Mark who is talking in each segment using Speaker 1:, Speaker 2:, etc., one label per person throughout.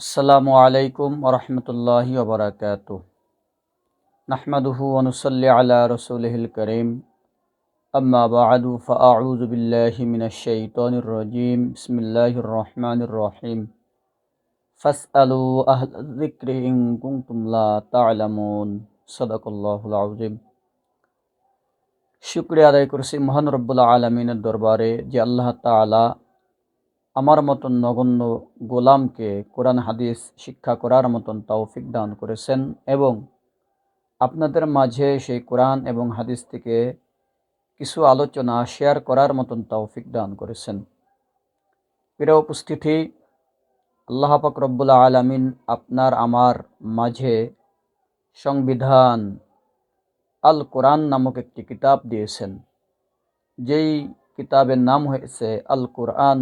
Speaker 1: আসসালামু আলাইকুম ওরহমতুল্লাহি ওবরাকাত নাহমাদুহু অনুসল্লি আলা রসুলহিল করিম। আম্মা বাদু ফাআউযু বিল্লাহি মিনাশ শাইতানির রাজিম। বিসমিল্লাহির রহমানির রহিম। ফাসআলু আহলা যিকরি ইন কুনতুম লা তা'লামুন। সাদাকাল্লাহুল আযীম। শুকরিয়া আদায় করছি মহান রব্বুল আলমিনের দরবারে যে আল্লাহ তাআলা আমার মতন নগণ্য গোলামকে কোরআন, হাদিস শিক্ষা করার মতন তৌফিক দান করেছেন এবং আপনাদের মাঝে সেই কোরআন এবং হাদিস থেকে কিছু আলোচনা শেয়ার করার মতন তৌফিক দান করেছেন। প্রিয় উপস্থিতি, আল্লাহ রব্বুল আলমিন আপনার, আমার মাঝে সংবিধান আল কোরআন নামক একটি কিতাব দিয়েছেন। যেই কিতাবের নাম হয়েছে আল কোরআন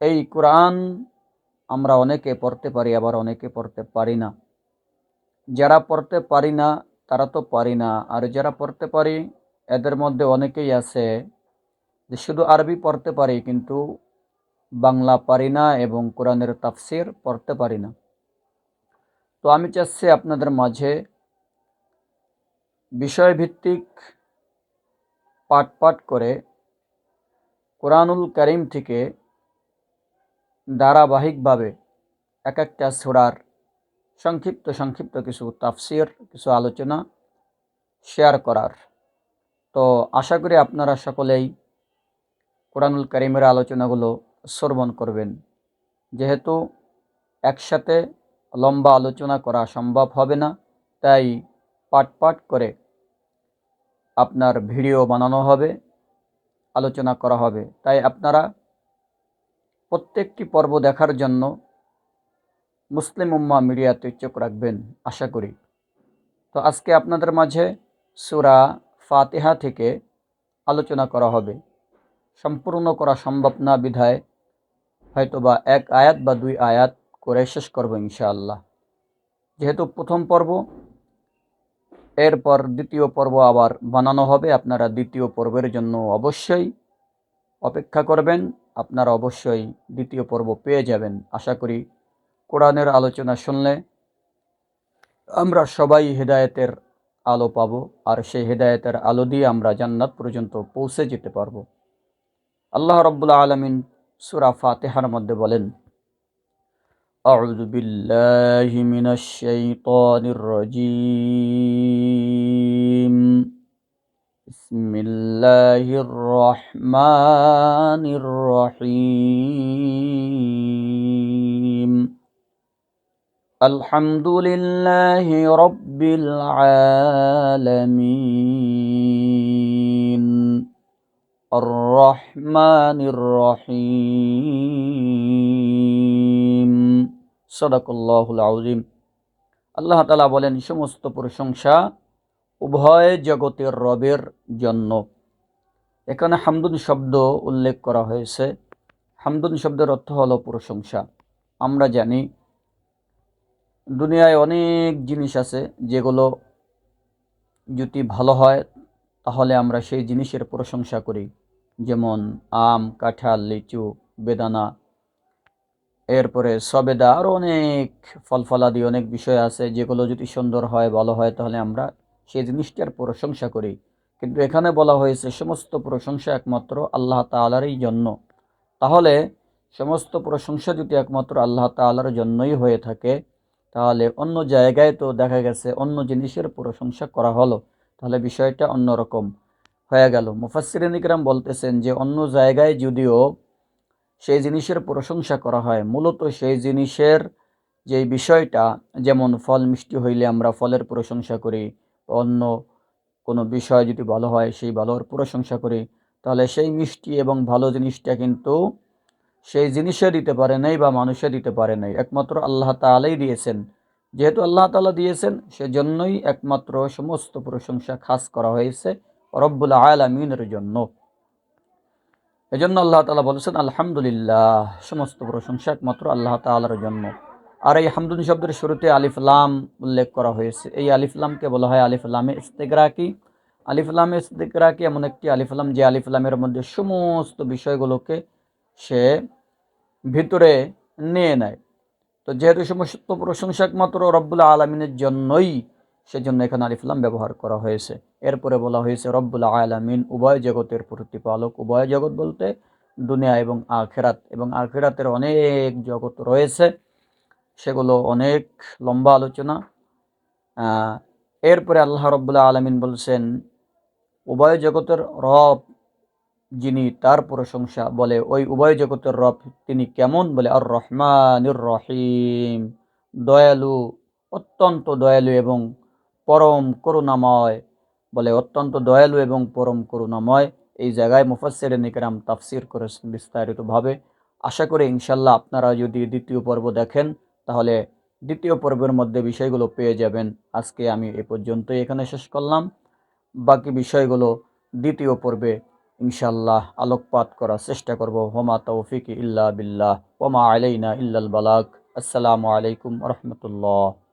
Speaker 1: এই কোরআন আমরা অনেকে পড়তে পারি, আবার অনেকে পড়তে পারি না। যারা পড়তে পারি না, তারা তো পারি না। আর যারা পড়তে পারি, এদের মধ্যে অনেকেই আছে যে শুধু আরবি পড়তে পারি, কিন্তু বাংলা পারি না এবং কোরআনের তাফসির পড়তে পারি না। তো আমি চাচ্ছি আপনাদের মাঝে বিষয়ভিত্তিক পাঠ পাঠ করে কোরআনুল করিম থেকে ধারাবাহিকভাবে এক একটা সুরার সংক্ষিপ্ত সংক্ষিপ্ত কিছু তাফসির, কিছু আলোচনা শেয়ার করার। তো আশা করি আপনারা সকলেই কোরআনুল করিমের আলোচনাগুলো শ্রবণ করবেন। যেহেতু একসাথে লম্বা আলোচনা করা সম্ভব হবে না, তাই পাট পাট করে আপনার ভিডিও বানানো হবে, আলোচনা করা হবে। তাই আপনারা প্রত্যেকটি পর্ব দেখার জন্য মুসলিম উম্মা মিডিয়াতে চোখ রাখবেন, আশা করি। তো আজকে আপনাদের মাঝে সুরা ফাতেহা থেকে আলোচনা করা হবে। সম্পূর্ণ করা সম্ভব না বিধায় হয়তোবা এক আয়াত বা দুই আয়াত করে শেষ করব ইনশাআল্লাহ। যেহেতু প্রথম পর্ব, এরপর দ্বিতীয় পর্ব আবার বানানো হবে। আপনারা দ্বিতীয় পর্বের জন্য অবশ্যই অপেক্ষা করবেন। আপনারা অবশ্যই দ্বিতীয় পর্ব পেয়ে যাবেন আশা করি কোরআনের আলোচনা শুনলে আমরা সবাই হেদায়েতের আলো পাব আর সেই হেদায়েতের আলো দিয়ে আমরা জান্নাত পর্যন্ত পৌঁছে যেতে পারবো আল্লাহ রব্বুল্লা আলমিন সুরা ফাতেহার মধ্যে বলেন أعوذ بالله من الشيطان الرجيم بسم الله الرحمن الرحيم الحمد لله رب العالمين الرحمن الرحيم صدق الله العظيم আল্লাহ তালা বলেন সমস্ত প্রশংসা উভয় জগতের রবের জন্য এখানে হামদুন শব্দ উল্লেখ করা হয়েছে। হামদুন শব্দের অর্থ হলো প্রশংসা। আমরা জানি, দুনিয়ায় অনেক জিনিস আছে যেগুলো যদি ভালো হয়, তাহলে আমরা সেই জিনিসের প্রশংসা করি। যেমন আম, কাঁঠাল, লিচু, বেদানা। এরপরে সবেদা আরও অনেক ফল ফলাদি অনেক বিষয় আছে যেগুলো যদি সুন্দর হয়, ভালো হয়, তাহলে আমরা সেই জিনিসটার প্রশংসা করি। কিন্তু এখানে বলা হয়েছে সমস্ত প্রশংসা একমাত্র আল্লাহ তালারই জন্য। তাহলে সমস্ত প্রশংসা যদি একমাত্র আল্লাহ তালার জন্যই হয়ে থাকে, তাহলে অন্য জায়গায় তো দেখা গেছে অন্য জিনিসের প্রশংসা করা হলো। তাহলে বিষয়টা অন্যরকম হয়ে গেল। মুফাসিরিন বলতেছেন যে, অন্য জায়গায় যদিও সেই জিনিসের প্রশংসা করা হয়, মূলত সেই জিনিসের যে বিষয়টা, যেমন ফল মিষ্টি হইলে আমরা ফলের প্রশংসা করি, অন্য কোনো বিষয় যদি ভালো হয়, সেই ভালোর প্রশংসা করি, তাহলে সেই মিষ্টি এবং ভালো জিনিসটা কিন্তু সেই জিনিসে দিতে পারে নাই বা মানুষে দিতে পারে নাই। একমাত্র আল্লাহ তালাই দিয়েছেন। যেহেতু আল্লাহ তালা দিয়েছেন, সেজন্যই একমাত্র সমস্ত প্রশংসা খাস করা হয়েছে রব্বুল আলমিনের জন্য। এজন্য আল্লাহ তালা বলেছেন, আলহামদুলিল্লাহ। সমস্ত প্রশংসা একমাত্র আল্লাহ তালার জন্য। আর এই হামদুন শব্দের শুরুতে আলিফলাম উল্লেখ করা হয়েছে। এই আলিফলামকে বলা হয় আলিফলামে ইস্তেকরাকি আলিফলামে ইস্তেকরাকি এমন একটি আলিফলাম যে আলিফলামের মধ্যে সমস্ত বিষয়গুলোকে সে ভিতরে নিয়ে নেয়। তো যেহেতু সমস্ত প্রশংসা একমাত্র রব্বুল আলমিনের জন্যই সেজন্য এখানে আলিফলাম ব্যবহার করা হয়েছে। এরপরে বলা হয়েছে, রব্বুল আলমিন উভয় জগতের প্রতিপালক। উভয় জগৎ বলতে দুনিয়া এবং আখেরাত। এবং আখেরাতের অনেক জগৎ রয়েছে। সেগুলো অনেক লম্বা আলোচনা। এরপরে আল্লাহ রব্বুল্লাহ আলমিন বলছেন, উভয় জগতের রব যিনি তার প্রশংসা বলে, ওই উভয় জগতের রব তিনি কেমন বলে? আর রহমানুর রহিম। দয়ালু, অত্যন্ত দয়ালু এবং পরম করুণাময় বলে, অত্যন্ত দয়ালু এবং পরম করুণাময়। এই জায়গায় মুফাসসির নিকরাম তাফসির করেছেন বিস্তারিতভাবে। আশা করি ইনশাল্লাহ আপনারা যদি দ্বিতীয় পর্ব দেখেন তাহলে দ্বিতীয় পর্বের মধ্যে বিষয়গুলো পেয়ে যাবেন। আজকে আমি এ পর্যন্তই এখানে শেষ করলাম। বাকি বিষয়গুলো দ্বিতীয় পর্বে ইনশাল্লাহ আলোকপাত করার চেষ্টা করব। হোমা তৌফিক ইল্লা বিল্লাহ, ওমা আলাইনা ইল্লাল বালাক আসসালামু আলাইকুম রহমতুল্লাহ।